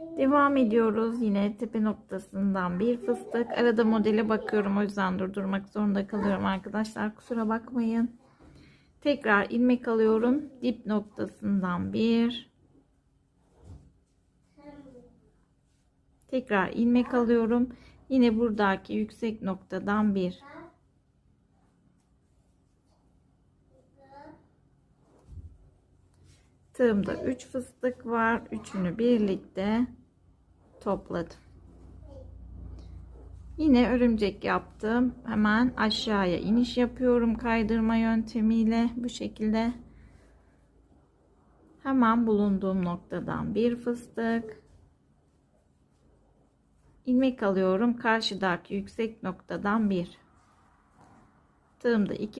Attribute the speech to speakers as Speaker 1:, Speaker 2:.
Speaker 1: Devam ediyoruz. Yine tepe noktasından bir fıstık. Arada modele bakıyorum. O yüzden durdurmak zorunda kalıyorum arkadaşlar. Kusura bakmayın. Tekrar ilmek alıyorum. Dip noktasından bir. Tekrar ilmek alıyorum. Yine buradaki yüksek noktadan bir. Tığımda 3 fıstık var. Üçünü birlikte topladım. Yine örümcek yaptım. Hemen aşağıya iniş yapıyorum kaydırma yöntemiyle bu şekilde. Hemen bulunduğum noktadan bir fıstık. ilmek alıyorum. Karşıdaki yüksek noktadan bir. Tığımda 2